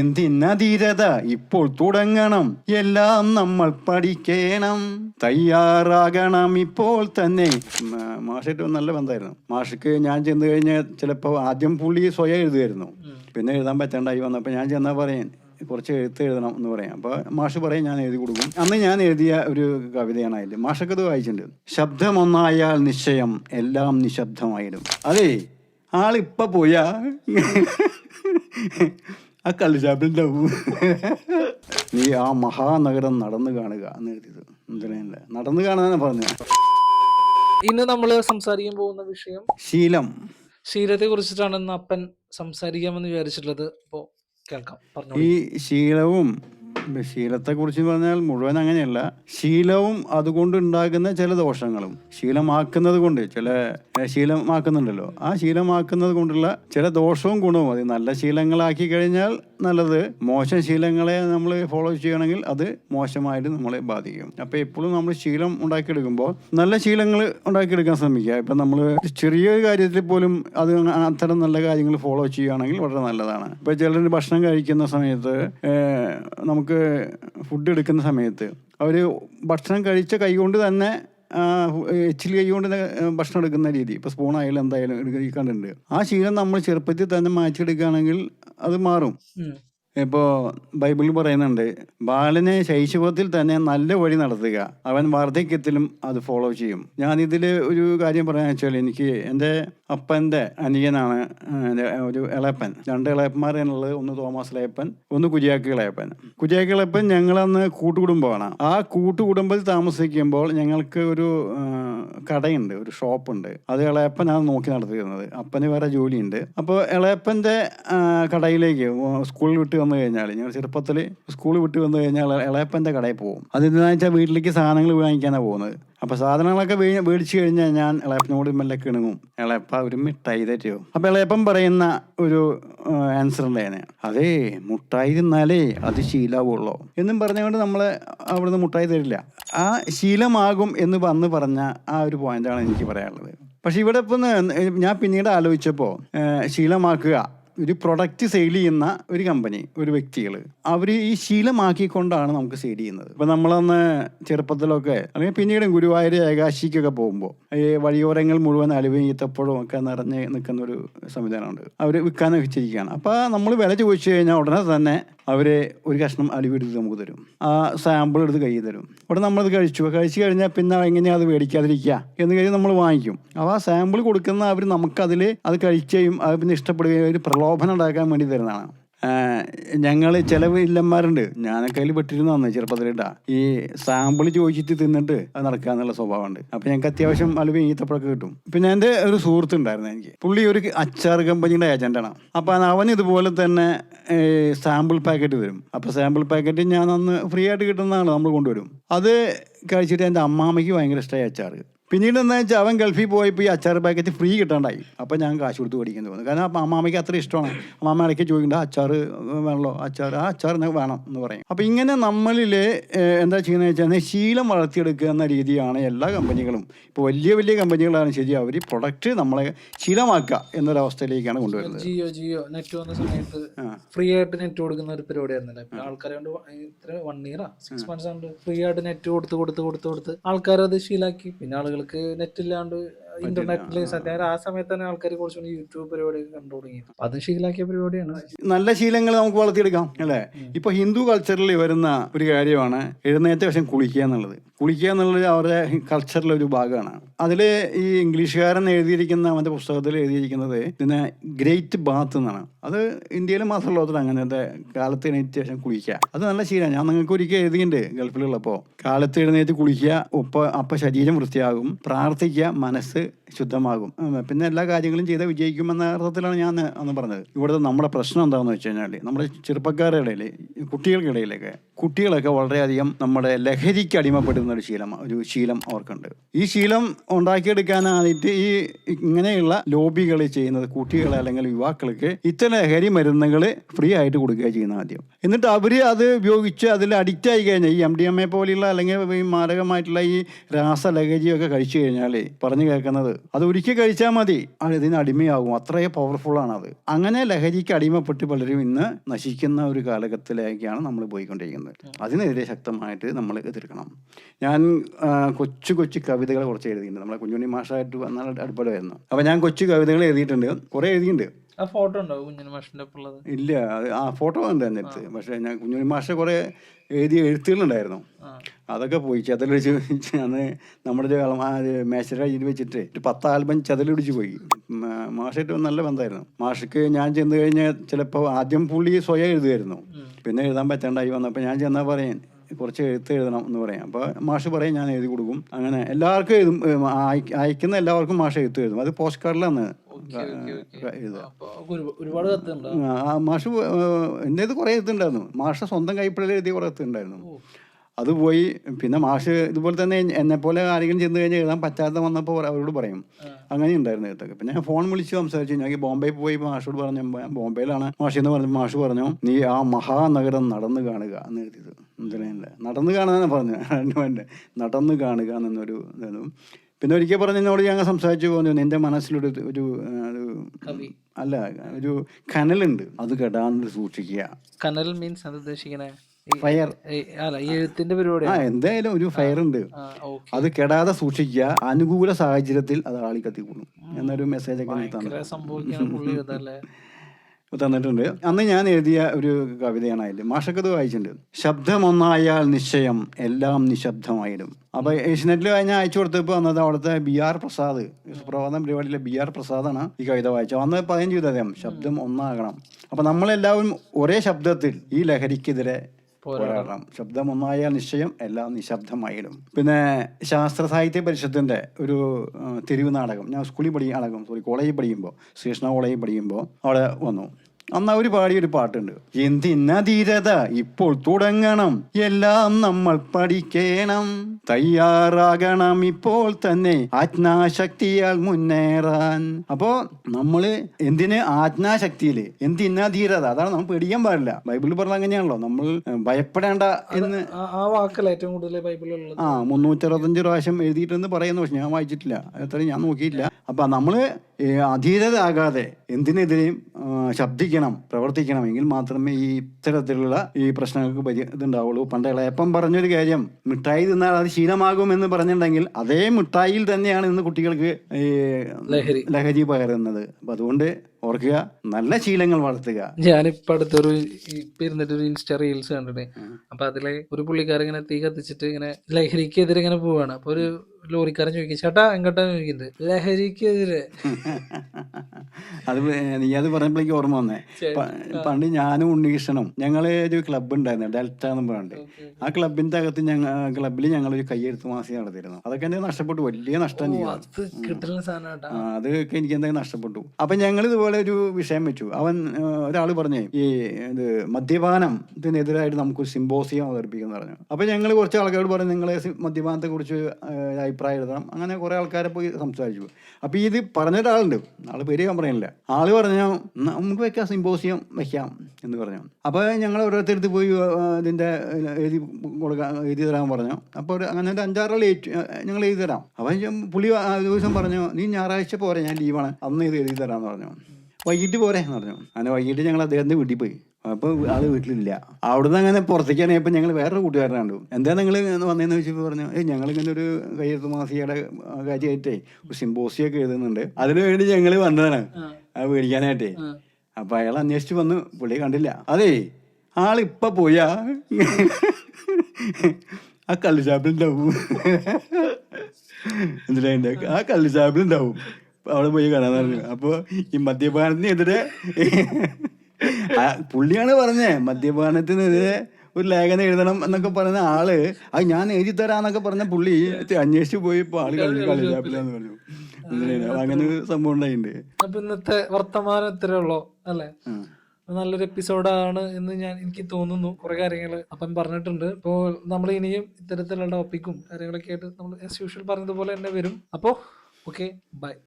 എന്തിന ധീരത ഇപ്പോൾ തുടങ്ങണം? എല്ലാം നമ്മൾ പഠിക്കണം. തയ്യാറാകണം ഇപ്പോൾ തന്നെ. മാഷായിട്ട് നല്ല ബന്ധമായിരുന്നു. മാഷക്ക് ഞാൻ ചെന്ന് കഴിഞ്ഞാൽ ചിലപ്പോൾ ആദ്യം പുള്ളി സ്വയം എഴുതുമായിരുന്നു. പിന്നെ എഴുതാൻ പറ്റാണ്ടായി വന്നപ്പോൾ ഞാൻ ചെന്നാൽ പറയും കുറച്ച് എഴുത്ത് എഴുതണം എന്ന് പറയാം. അപ്പോൾ മാഷ് പറയും ഞാൻ എഴുതി കൊടുക്കും. അന്ന് ഞാൻ എഴുതിയ ഒരു കവിതയാണ് അതിൽ മാഷൊക്കെ ഇത് വായിച്ചിട്ടുണ്ട്. ശബ്ദമൊന്നായാൽ നിശ്ചയം എല്ലാം നിശബ്ദമായിടും അതെ ആളിപ്പ പോയാ. ആ കള്ളുചാപ്പിലുണ്ടാവും നീ ആ മഹാനഗരം നടന്നു കാണുക എന്ന് എഴുതിയത്. എന്തിനല്ല നടന്നു കാണാനാണ് പറഞ്ഞത് ഇന്ന് നമ്മൾ സംസാരിക്കാൻ പോകുന്ന വിഷയം ശീലം. ശീലത്തെ കുറിച്ചിട്ടാണ് ഇന്ന് അപ്പൻ സംസാരിക്കാമെന്ന് വിചാരിച്ചിട്ടുള്ളത്. അപ്പോൾ കേൾക്കാം. പറഞ്ഞു ഈ ശീലവും ശീലത്തെ കുറിച്ച് പറഞ്ഞാൽ മുഴുവൻ അങ്ങനെയല്ല. ശീലവും അതുകൊണ്ട് ഉണ്ടാകുന്ന ചില ദോഷങ്ങളും. ശീലമാക്കുന്നത് കൊണ്ട് ചില ശീലമാക്കുന്നുണ്ടല്ലോ. ആ ശീലമാക്കുന്നത് കൊണ്ടുള്ള ചില ദോഷവും ഗുണവും അത് നല്ല ശീലങ്ങളാക്കി കഴിഞ്ഞാൽ നല്ലത്. മോശം ശീലങ്ങളെ നമ്മൾ ഫോളോ ചെയ്യണമെങ്കിൽ അത് മോശമായിട്ട് നമ്മളെ ബാധിക്കും. അപ്പോൾ എപ്പോഴും നമ്മൾ ശീലം ഉണ്ടാക്കിയെടുക്കുമ്പോൾ നല്ല ശീലങ്ങൾ ഉണ്ടാക്കിയെടുക്കാൻ ശ്രമിക്കുക. ഇപ്പം നമ്മൾ ചെറിയൊരു കാര്യത്തിൽ പോലും അത് അത്തരം നല്ല കാര്യങ്ങൾ ഫോളോ ചെയ്യുകയാണെങ്കിൽ വളരെ നല്ലതാണ്. ഇപ്പോൾ ചിലർ ഭക്ഷണം കഴിക്കുന്ന സമയത്ത് നമുക്ക് ഫുഡ് എടുക്കുന്ന സമയത്ത് അവർ ഭക്ഷണം കഴിച്ച കൈകൊണ്ട് തന്നെ എച്ചിൽ കൈ കൊണ്ട് തന്നെ, ഭക്ഷണം എടുക്കുന്ന രീതി. ഇപ്പോൾ സ്പൂണായാലും എന്തായാലും എടുക്കാണ്ടുണ്ട് ആ ശീലം നമ്മൾ ചെറുപ്പത്തിൽ തന്നെ മാറ്റിയെടുക്കുകയാണെങ്കിൽ അത് മാറും. ഇപ്പോൾ ബൈബിളിൽ പറയുന്നുണ്ട് ബാലനെ ശൈശവത്തിൽ തന്നെ നല്ല വഴി നടത്തുക. അവൻ വാർദ്ധക്യത്തിലും അത് ഫോളോ ചെയ്യും. ഞാൻ ഇതിൽ ഒരു കാര്യം പറയാൻ വെച്ചാൽ എനിക്ക് എന്റെ അപ്പന്റെ അനിയനാണ് ഒരു ഇളയപ്പൻ. രണ്ട് ഇളയപ്പന്മാരാണുള്ളത്. ഒന്ന് തോമസ് ഇളയപ്പൻ ഒന്ന് കുര്യാക്കി ഇളയപ്പൻ. കുര്യാക്കി ഇളയപ്പൻ ഞങ്ങളന്ന് കൂട്ടുകുടുംബമാണ്. ആ കൂട്ടുകുടുംബത്തിൽ താമസിക്കുമ്പോൾ ഞങ്ങൾക്ക് ഒരു കടയുണ്ട് ഒരു ഷോപ്പുണ്ട്. അത് ഇളയപ്പനാണ് നോക്കി നടത്തിയിരുന്നത്. അപ്പന് വേറെ ജോലിയുണ്ട്. അപ്പോൾ ഇളയപ്പന്റെ കടയിലേക്ക് സ്കൂളിൽ വിട്ട് വന്നു കഴിഞ്ഞാൽ ഞങ്ങൾ ചെറുപ്പത്തിൽ സ്കൂൾ വിട്ട് വന്നു കഴിഞ്ഞാൽ ഇളയപ്പന്റെ കടയിൽ പോകും. അതെന്താണെന്ന് വെച്ചാൽ വീട്ടിലേക്ക് സാധനങ്ങൾ വാങ്ങിക്കാനാണ് പോകുന്നത്? അപ്പോൾ സാധനങ്ങളൊക്കെ മേടിച്ച് കഴിഞ്ഞാൽ ഞാൻ ഇളയപ്പനോട് മെല്ലെ കിണുങ്ങും ഇളയപ്പ ഒരു മിഠായി തരുമോ അപ്പോൾ ഇളയപ്പൻ പറയുന്ന ഒരു ആൻസർ ഉണ്ടായിരുന്നു അതേ മുട്ടായി തിന്നാലേ അത് ശീലാവുള്ളൂ. എന്നും പറഞ്ഞുകൊണ്ട് നമ്മൾ അവിടുന്ന് മുട്ടായി തരില്ല. ആ ശീലമാകും എന്ന് വന്ന് പറഞ്ഞ ആ ഒരു പോയിന്റാണ് എനിക്ക് പറയാനുള്ളത്. പക്ഷെ ഇവിടെ ഇപ്പം ഞാൻ പിന്നീട് ആലോചിച്ചപ്പോൾ ശീലമാക്കുക ഒരു പ്രൊഡക്റ്റ് സെയിൽ ചെയ്യുന്ന ഒരു കമ്പനി ഒരു വ്യക്തികൾ അവർ ഈ ശീലമാക്കിക്കൊണ്ടാണ് നമുക്ക് സെയിൽ ചെയ്യുന്നത്. ഇപ്പം നമ്മളന്ന് ചെറുപ്പത്തിലൊക്കെ അല്ലെങ്കിൽ പിന്നീട് ഗുരുവായൂർ ഏകാശിക്കൊക്കെ പോകുമ്പോൾ ഈ വഴിയോരങ്ങൾ മുഴുവൻ അലുവയും ഒക്കെ നിറഞ്ഞ് നിൽക്കുന്ന ഒരു സംവിധാനമുണ്ട്. അവർ വിൽക്കാൻ വെച്ചിരിക്കുകയാണ്. അപ്പോൾ നമ്മൾ വില ചോദിച്ചു കഴിഞ്ഞാൽ ഉടനെ തന്നെ അവർ ഒരു കഷ്ണം അലുവെടുത്ത് നമുക്ക് തരും. ആ സാമ്പിൾ എടുത്ത് കയ്യിൽ തരും. അവിടെ നമ്മളത് കഴിച്ചു. കഴിച്ചു കഴിഞ്ഞാൽ പിന്നെ എങ്ങനെയാണ് അത് മേടിക്കാതിരിക്കുക എന്ന് കഴിഞ്ഞ് നമ്മൾ വാങ്ങിക്കും. അപ്പോൾ ആ സാമ്പിൾ കൊടുക്കുന്ന അവർ നമുക്കതിൽ അത് കഴിക്കുകയും അത് പിന്നെ ഇഷ്ടപ്പെടുകയും ഒരു പ്രലോഭനം ഉണ്ടാക്കാൻ വേണ്ടി തരുന്നതാണ്. ഞങ്ങൾ ചില ഇല്ലന്മാരുണ്ട്. ഞാനൊക്കെ അതിൽ പെട്ടിരുന്നു വന്നു ചെറുപ്പത്തിലിട്ടാ. ഈ സാമ്പിൾ ചോദിച്ചിട്ട് തിന്നിട്ട് അത് നടക്കുക എന്നുള്ള സ്വഭാവമുണ്ട് അപ്പൊ ഞങ്ങൾക്ക് അത്യാവശ്യം അലുവ ഈത്തപ്പഴൊക്കെ കിട്ടും. പിന്നെ എന്റെ ഒരു സുഹൃത്ത് ഉണ്ടായിരുന്നു എനിക്ക്. പുള്ളി ഒരു അച്ചാർ കമ്പനിയുടെ ഏജന്റാണ്. അപ്പൊ അവൻ ഇതുപോലെ തന്നെ സാമ്പിൾ പാക്കറ്റ് തരും. അപ്പൊ സാമ്പിൾ പാക്കറ്റ് ഞാൻ അന്ന് ഫ്രീ ആയിട്ട് കിട്ടുന്നതാണ് നമ്മൾ കൊണ്ടുവരും. അത് കഴിച്ചിട്ട് എന്റെ അമ്മാമ്മയ്ക്ക് ഭയങ്കര ഇഷ്ടമായി അച്ചാർ പിന്നീട് എന്താ വെച്ചാൽ അവൻ ഗൾഫിൽ പോയപ്പോൾ ഈ അച്ചാർ പാക്കറ്റ് ഫ്രീ കിട്ടാണ്ടായി. അപ്പോൾ ഞാൻ കാശ് കൊടുത്ത് മേടിക്കാൻ തോന്നുന്നു. കാരണം അപ്പം അമ്മാമയ്ക്ക് അത്ര ഇഷ്ടമാണ്. അമ്മാമ ഇടയ്ക്ക് ചോദിക്കേണ്ട അച്ചാർ വേണമല്ലോ അച്ചാർ ആ അച്ചാർ എനിക്ക് വേണം എന്ന് പറയും. അപ്പോൾ ഇങ്ങനെ നമ്മളിൽ എന്താ ചെയ്യുന്നത് വെച്ചാൽ ശീലം വളർത്തിയെടുക്കുക എന്ന രീതിയാണ് എല്ലാ കമ്പനികളും. ഇപ്പോൾ വലിയ വലിയ കമ്പനികളാണ് ശരി അവർ പ്രൊഡക്റ്റ് നമ്മളെ ശീലമാക്കുക എന്നൊരവസ്ഥയിലേക്കാണ് കൊണ്ടുവരുന്നത്. ജിയോ ജിയോ നെറ്റ് വന്ന സമയത്ത് ഫ്രീ ആയിട്ട് നെറ്റ് കൊടുക്കുന്ന ഒരു പരിപാടിയായിരുന്നല്ലേ ആൾക്കാരെ കൊണ്ട് ഇത്ര വൺ ഇയറാ സിക്സ് മന്ത്സ് ഫ്രീ ആയിട്ട് നെറ്റ് കൊടുത്ത് കൊടുത്ത് കൊടുത്ത് കൊടുത്ത് ആൾക്കാരത് ശീലാക്കി. പിന്നെ ആളുകൾക്ക് നെറ്റ് ഇല്ലാണ്ട് ഇന്റർനെറ്റിൽ സത്യം ആ. സമയത്ത് തന്നെ ആൾക്കാർ കുറച്ചുകൂടി യൂട്യൂബ് പരിപാടിയൊക്കെ കണ്ടു തുടങ്ങി. അത് ശീലാക്കിയ പരിപാടിയാണ്. നല്ല ശീലങ്ങൾ നമുക്ക് വളർത്തിയെടുക്കാം അല്ലേ? ഇപ്പൊ ഹിന്ദു കൾച്ചറിൽ വരുന്ന ഒരു കാര്യമാണ് എഴുന്നേറ്റ വശം കുളിക്കുക എന്നുള്ളത്. കുളിക്കുക എന്നുള്ളത് അവരുടെ കൾച്ചറിലെ ഒരു ഭാഗമാണ്. അതിൽ ഈ ഇംഗ്ലീഷുകാരൻ എഴുതിയിരിക്കുന്ന അവന്റെ പുസ്തകത്തിൽ എഴുതിയിരിക്കുന്നത് ഇതിനെ ഗ്രേറ്റ് ബാത്ത് എന്നാണ്. അത് ഇന്ത്യയിൽ മാത്രമല്ല ഒത്തിരി അങ്ങനത്തെ കാലത്ത് എഴുന്നേറ്റ ശേഷം കുളിക്കുക. അത് നല്ല ശീലമാണ്. ഞാൻ നിങ്ങൾക്ക് ഒരിക്കൽ എഴുതിയിട്ടുണ്ട് ഗൾഫിലുള്ളപ്പോൾ കാലത്ത് എഴുന്നേറ്റ് കുളിക്കുക ഒപ്പ അപ്പം ശരീരം വൃത്തിയാകും പ്രാർത്ഥിക്കുക മനസ്സ് ശുദ്ധമാകും. പിന്നെ എല്ലാ കാര്യങ്ങളും ചെയ്താൽ വിജയിക്കുമെന്ന അർത്ഥത്തിലാണ് ഞാൻ അന്ന് പറഞ്ഞത്. ഇവിടുത്തെ നമ്മുടെ പ്രശ്നം എന്താണെന്ന് വെച്ച് കഴിഞ്ഞാൽ നമ്മുടെ ചെറുപ്പക്കാരുടെ ഇടയിൽ കുട്ടികൾക്കിടയിലൊക്കെ കുട്ടികളൊക്കെ വളരെയധികം നമ്മുടെ ലഹരിക്ക് അടിമപ്പെടുന്ന ഒരു ശീലം ഒരു ശീലം അവർക്കുണ്ട്. ഈ ശീലം ഉണ്ടാക്കിയെടുക്കാനായിട്ട് ഈ ഇങ്ങനെയുള്ള ലോബികൾ ചെയ്യുന്നത് കുട്ടികളെ അല്ലെങ്കിൽ യുവാക്കൾക്ക് ഇത്തരം ലഹരി മരുന്നുകൾ ഫ്രീ ആയിട്ട് കൊടുക്കുക ചെയ്യുന്ന ആദ്യം. എന്നിട്ട് അവർ അത് ഉപയോഗിച്ച് അതിൽ അഡിക്റ്റ് ആയി കഴിഞ്ഞാൽ ഈ എം ഡി എം എ പോലെയുള്ള അല്ലെങ്കിൽ ഈ മാരകമായിട്ടുള്ള ഈ രാസലഹരിയൊക്കെ കഴിച്ചു കഴിഞ്ഞാൽ പറഞ്ഞു കേൾക്കുന്നത് അത് ഒരിക്കൽ കഴിച്ചാൽ മതി. അതിന് അടിമയാകും. അത്രയും പവർഫുൾ ആണ് അത്. അങ്ങനെ ലഹരിക്ക് അടിമപ്പെട്ട് പലരും ഇന്ന് നശിക്കുന്ന ഒരു കാലഘട്ടത്തിലേക്കാണ് നമ്മൾ പോയിക്കൊണ്ടിരിക്കുന്നത്. അതിനെതിരെ ശക്തമായിട്ട് നമ്മൾ എതിർക്കണം. ഞാൻ കൊച്ചു കൊച്ചു കവിതകൾ കുറച്ച് എഴുതിയിട്ടുണ്ട്. നമ്മളെ കുഞ്ഞുണ്ണി മാഷായിട്ട് വന്നാൽ അടുപ്പടമായിരുന്നു അപ്പോൾ ഞാൻ കൊച്ചു കവിതകൾ എഴുതിയിട്ടുണ്ട്. കുറേ എഴുതിയിട്ടുണ്ട്. ആ ഫോട്ടോ ഉണ്ടോ കുഞ്ഞിന് മാഷിന്റെ ഒപ്പം ഉള്ളത്? ഇല്ല അത് ആ ഫോട്ടോ ഉണ്ടായിരുന്നു എടുത്ത് പക്ഷെ ഞാൻ കുഞ്ഞുണ്ണി മാഷെ കുറേ എഴുതിയ എഴുത്തുകളുണ്ടായിരുന്നു. അതൊക്കെ പോയി ചതലടിച്ച് അന്ന് നമ്മുടെ അടിയിൽ വെച്ചിട്ട് ഒരു പത്ത് ആൽബം ചതലടിച്ച് പോയി. മാഷായിട്ട് നല്ല ബന്ധമായിരുന്നു. മാഷക്ക് ഞാൻ ചെന്ന് കഴിഞ്ഞാൽ ചിലപ്പോൾ ആദ്യം പുള്ളി സ്വയം എഴുതുമായിരുന്നു. പിന്നെ എഴുതാൻ പറ്റണ്ടായി വന്നപ്പോൾ ഞാൻ ചെന്നാൽ പറയാൻ കുറച്ച് എഴുത്ത് എഴുതണം എന്ന് പറയാം. അപ്പോൾ മാഷ് പറയും ഞാൻ എഴുതി കൊടുക്കും. അങ്ങനെ എല്ലാവർക്കും എഴുതും അയക്കുന്ന എല്ലാവർക്കും മാഷ് എഴുത്ത് എഴുതും. അത് പോസ്റ്റ് കാർഡിലാണ് എഴുതുക. മാഷ് എന്റെ ഇത് കുറേ എഴുത്തുണ്ടായിരുന്നു. മാഷ സ്വന്തം കൈപ്പിഴയിൽ എഴുതിയ കുറേ എഴുത്തുണ്ടായിരുന്നു. അത് പോയി. പിന്നെ മാഷ് ഇതുപോലെ തന്നെ എന്നെ പോലെ ആരെങ്കിലും ചെന്ന് കഴിഞ്ഞാൽ എഴുതാൻ പറ്റാതെ വന്നപ്പോൾ അവരോട് പറയും. അങ്ങനെ ഉണ്ടായിരുന്നു എഴുത്തൊക്കെ പിന്നെ ഞാൻ ഫോൺ വിളിച്ച് സംസാരിച്ചു. ഞാൻ ബോംബെ പോയി മാഷോട് പറഞ്ഞു. "ഞാൻ ബോംബെയിലാണ് മാഷി എന്ന് പറഞ്ഞു. മാഷ് പറഞ്ഞു നീ ആ മഹാനഗരം നടന്നു കാണുക എന്ന് എഴുതിയത്. എന്തിനല്ല നടന്നു കാണാനാണ് പറഞ്ഞു നടന്ന് കാണുക എന്നൊരു ഇതായിരുന്നു. പിന്നെ ഒരിക്കൽ പറഞ്ഞു എന്നോട് ഞങ്ങൾ സംസാരിച്ചു പോകുന്നു നിന്റെ മനസ്സിലൊരു ഒരു അല്ല ഒരു കനലുണ്ട്. അത് കെടാണ്ട് സൂക്ഷിക്കുക. കനൽ മീൻസ് അത് ഉദ്ദേശിക്കണേ? ഫയർ എഴുത്തിന്റെ പരിപാടി ആ എന്തായാലും ഒരു ഫയർ ഉണ്ട്. അത് കെടാതെ സൂക്ഷിക്കുക. അനുകൂല സാഹചര്യത്തിൽ അത് ആളി കത്തിക്കൊള്ളും എന്നൊരു മെസ്സേജ് ഒക്കെ തന്നിട്ടുണ്ട്. അന്ന് ഞാൻ എഴുതിയ ഒരു കവിതയാണ് അതിൽ മാഷക്കത് വായിച്ചിട്ടുണ്ട്. ശബ്ദമൊന്നായാൽ നിശ്ചയം എല്ലാം നിശബ്ദമായിടും. അപ്പൊ ഏഷ്യനെറ്റിൽ ഞാൻ അയച്ചു കൊടുത്തപ്പോൾ അന്നത് അവിടുത്തെ ബി ആർ പ്രസാദ് സുപ്രഭാതം പരിപാടിയിലെ ബി ആർ പ്രസാദാണ് ഈ കവിത വായിച്ചത്. അന്ന് പതിനഞ്ച് ചെയ്തത് ശബ്ദം ഒന്നാകണം. അപ്പൊ നമ്മളെല്ലാവരും ഒരേ ശബ്ദത്തിൽ ഈ ലഹരിക്കെതിരെ പോരാടണം. ശബ്ദം ഒന്നായ നിശ്ചയം എല്ലാം നിശബ്ദമായിടും. പിന്നെ ശാസ്ത്ര സാഹിത്യ പരിഷത്തിന്റെ ഒരു തെരുവ് നാടകം. ഞാൻ സ്കൂളിൽ പഠിക്കും നാടകം സോറി കോളേജിൽ പഠിക്കുമ്പോൾ ശ്രീകൃഷ്ണ കോളേജിൽ പഠിക്കുമ്പോൾ അവിടെ വന്നു. അന്ന് അവർ പാടിയൊരു പാട്ടുണ്ട്. എന്തിനാ ധീരത ഇപ്പോൾ തുടങ്ങണം. എല്ലാം നമ്മൾ പഠിക്കണം. തയ്യാറാകണം ഇപ്പോൾ തന്നെ. ആജ്ഞാശക്തിയാൽ മുന്നേറാൻ. അപ്പോ നമ്മൾ എന്തിന് ആജ്ഞാശക്തിയിൽ? എന്തിനാ ധീരത അതാണ് നമ്മൾ പേടിക്കാൻ പാടില്ല. ബൈബിളിൽ പറഞ്ഞ അങ്ങനെയാണല്ലോ. നമ്മൾ ഭയപ്പെടേണ്ട എന്ന്. ആ- ആ വാക്കല്ല ഏറ്റവും കൂടുതൽ ബൈബിളിലുള്ളത്. ആ മുന്നൂറ്ററുപത്തഞ്ച് പ്രാവശ്യം എഴുതിയിട്ടെന്ന് പറയുന്നു പക്ഷെ ഞാൻ വായിച്ചിട്ടില്ല. എത്ര ഞാൻ നോക്കിയിട്ടില്ല. അപ്പൊ നമ്മൾ ആകാതെ എന്തിനെതിരെയും ശബ്ദിക്കണം പ്രവർത്തിക്കണം എങ്കിൽ മാത്രമേ ഈ ഇത്തരത്തിലുള്ള ഈ പ്രശ്നങ്ങൾക്ക് പരി ഇതുണ്ടാവുള്ളൂ. പണ്ട് ഇളയപ്പം പറഞ്ഞൊരു കാര്യം മിഠായി തിന്നാൽ അത് ശീലമാകും എന്ന് പറഞ്ഞിട്ടുണ്ടെങ്കിൽ അതേ മിഠായിയിൽ തന്നെയാണ് ഇന്ന് കുട്ടികൾക്ക് ഈ ലഹരി. ലഹരി പകരുന്നത്. അപ്പൊ അതുകൊണ്ട് ഓർക്കുക നല്ല ശീലങ്ങൾ വളർത്തുക. ഞാനിപ്പോ അടുത്തൊരു ഇപ്പൊ ഇരുന്നിട്ട് ഒരു ഇൻസ്റ്റ റീൽസ് കണ്ടിട്ട് അപ്പൊ അതിലെ ഒരു പുള്ളിക്കാരൻ ഇങ്ങനെ തീ കത്തിച്ചിട്ട് ഇങ്ങനെ ലഹരിക്കെതിരെ ഇങ്ങനെ പോവാണ്. അപ്പൊ ഒരു ലോറിക്കാരൻ ചോദിക്കും ചേട്ടാ എങ്ങോട്ടാ ചോദിക്കുന്നത്? ലഹരിക്കെതിരെ. അത് നീ അത് പറഞ്ഞപ്പോഴേക്ക് ഓർമ്മ വന്നേ. പണ്ട് ഞാനും ഉണ്ണികൃഷ്ണനും ഞങ്ങളെ ഒരു ക്ലബ്ബ് ഉണ്ടായിരുന്നു ഡെൽറ്റ എന്ന് പറഞ്ഞിട്ട്. ആ ക്ലബിന്റെ അകത്ത് ഞങ്ങൾ ക്ലബിൽ ഞങ്ങൾ ഒരു കയ്യെഴുത്ത് മാസം നടത്തിയിരുന്നു. അതൊക്കെ എന്റെ നഷ്ടപ്പെട്ടു വലിയ നഷ്ടം അതൊക്കെ എനിക്ക് എന്തെങ്കിലും നഷ്ടപ്പെട്ടു. അപ്പൊ ഞങ്ങൾ ഇതുപോലെ ഒരു വിഷയം വെച്ചു. അവൻ ഒരാൾ പറഞ്ഞേ ഈ ഇത് മദ്യപാനം നമുക്ക് സിംബോസിയം അവതരിപ്പിക്കുന്നു പറഞ്ഞു. അപ്പൊ ഞങ്ങൾ കുറച്ച് ആൾക്കാരോട് പറഞ്ഞു നിങ്ങളെ മദ്യപാനത്തെ കുറിച്ച് അഭിപ്രായം എഴുതണം അങ്ങനെ കുറേ ആൾക്കാരെ പോയി സംസാരിച്ചു. അപ്പൊ ഇത് പറഞ്ഞ ആളുണ്ട് ആൾ പേര് ഞാൻ പറയുന്നില്ല ആൾ പറഞ്ഞു നമുക്ക് വെക്കാം സിമ്പോസിയം വെക്കാം എന്ന് പറഞ്ഞു. അപ്പൊ ഞങ്ങൾ ഓരോരുത്തരത്ത് പോയി ഇതിന്റെ എഴുതി കൊടുക്കാൻ എഴുതി തരാൻ പറഞ്ഞു. അപ്പോൾ ഒരു അങ്ങനെ ഒരു അഞ്ചാറാൾ ഞങ്ങൾ എഴുതി തരാം. അപ്പം പുളി ദിവസം പറഞ്ഞു നീ ഞായറാഴ്ച പോരെ ഞാൻ ലീവാണ് അന്ന് ഇത് എഴുതി തരാമെന്ന് പറഞ്ഞു. വൈകിട്ട് പോരെ എന്ന് പറഞ്ഞു. അങ്ങനെ വൈകിട്ട് ഞങ്ങൾ അദ്ദേഹത്തിന്റെ വീട്ടിൽ പോയി. അപ്പോൾ ആൾ വീട്ടിലില്ല. അവിടുന്ന് അങ്ങനെ പുറത്തേക്ക് ആണെങ്കിൽ ഞങ്ങൾ വേറൊരു കൂട്ടുകാരനെ കണ്ടു എന്താ നിങ്ങൾ വന്നതെന്ന് വെച്ചപ്പോൾ പറഞ്ഞു ഞങ്ങൾ ഞങ്ങളിങ്ങനെ ഒരു കയ്യെഴുത്ത് മാസികയുടെ കാര്യമായിട്ടേ ഒരു സിമ്പോസിയൊക്കെ എഴുതുന്നുണ്ട്. അതിനു വേണ്ടി ഞങ്ങൾ വന്നതാണ്. അത് മേടിക്കാനായിട്ടേ. അപ്പൊ അയാൾ അന്വേഷിച്ച് വന്നു പുള്ളി കണ്ടില്ല. അതെ ആളിപ്പ പോയാ? ആ കള്ളുചാപ്പിലുണ്ടാവും എന്തിനാ ആ കള്ളുചാപ്പിലുണ്ടാവും അവിടെ പോയി കാണാൻ പറഞ്ഞു. അപ്പൊ ഈ മദ്യപാനത്തിനെതിരെ പുള്ളിയാണ് പറഞ്ഞേ മദ്യപാനത്തിനെതിരെ ഒരു ലേഖനം എഴുതണം എന്നൊക്കെ പറഞ്ഞ ആൾ അത് ഞാൻ എഴുതി തരാന്നൊക്കെ പറഞ്ഞ പുള്ളി അന്വേഷിച്ചു പോയി ഇപ്പൊ ആൾ കളി പറഞ്ഞു. അങ്ങനെ ഒരു സംഭവം ഉണ്ടായിട്ടുണ്ട്. അപ്പൊ ഇന്നത്തെ വർത്തമാനം ഇത്രേ ഉള്ളോ അല്ലേ. നല്ലൊരു എപ്പിസോഡാണ് എന്ന് ഞാൻ എനിക്ക് തോന്നുന്നു കുറെ കാര്യങ്ങൾ അപ്പം പറഞ്ഞിട്ടുണ്ട്. ഇപ്പോ നമ്മൾ ഇനിയും ഇത്തരത്തിലുള്ള ടോപ്പിക്കും കാര്യങ്ങളൊക്കെ ആയിട്ട് നമ്മൾ ആസ് യൂഷ്വൽ പറഞ്ഞതുപോലെ തന്നെ വരും. അപ്പോ ഓക്കെ ബൈ